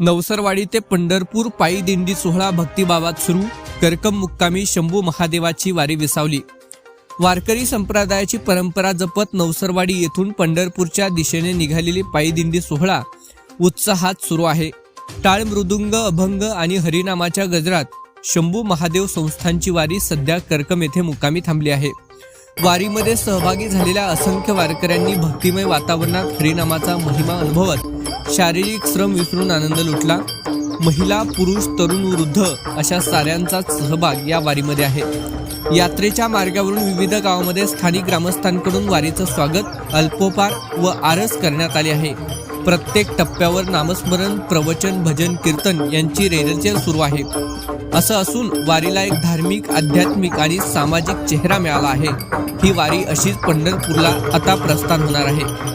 नवसरवाडी ते पंढरपूर पायी दिंडी सोहळा भक्तिभावात सुरू. करकम मुक्कामी शंभू महादेवाची वारी विसावली. वारकरी संप्रदायाची परंपरा जपत नवसरवाडी येथून पंढरपूरच्या दिशेने निघालेली पायी दिंडी सोहळा उत्साहात सुरू आहे. टाळ मृदुंग अभंग आणि हरिनामाच्या गजरात शंभू महादेव संस्थांची वारी सध्या करकम येथे मुक्कामी थांबली आहे. वारीमध्ये सहभागी झालेल्या असंख्य वारकऱ्यांनी भक्तिमय वातावरणात हरिनामाचा महिमा अनुभवत शारीरिक श्रम विसरून आनंद लुटला. महिला पुरुष तरुण वृद्ध अशा साऱ्यांचाच सहभाग या वारीमध्ये आहे. यात्रेच्या मार्गावरून विविध गावामध्ये स्थानिक ग्रामस्थांकडून वारीचं स्वागत अल्पोपार व आरस करण्यात आले आहे. प्रत्येक टप्प्यावर नामस्मरण प्रवचन भजन कीर्तन यांची रेलचेल सुरू आहे. असं असून वारीला एक धार्मिक आध्यात्मिक आणि सामाजिक चेहरा मिळाला आहे. ही वारी अशीच पंढरपूरला आता प्रस्थान होणार आहे.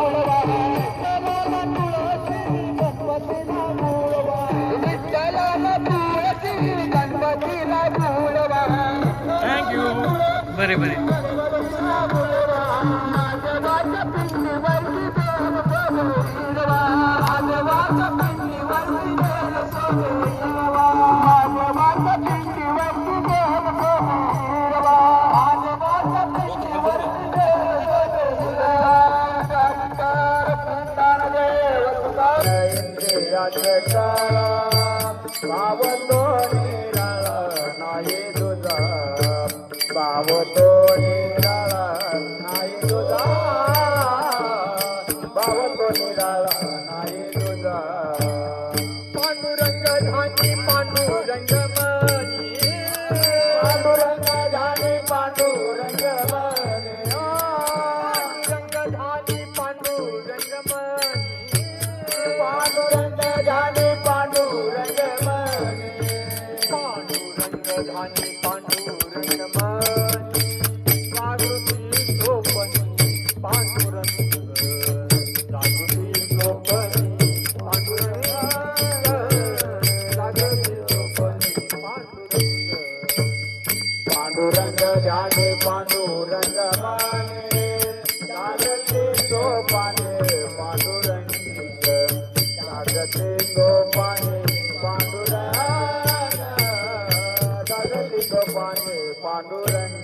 Thank you. Very, very. Pandurang धानी पांडुरंग मनी पांडुरंग धानी पांडुरंग मनी पांडुरंग धानी पांडुरंग मनी पांडुरंग धानी पांडुरंग ध्याने पांडुरंग माने जागते गोपाने पांडुरंग जागते गोपाने पांडुरंग जागते गोपाने पांडुरंग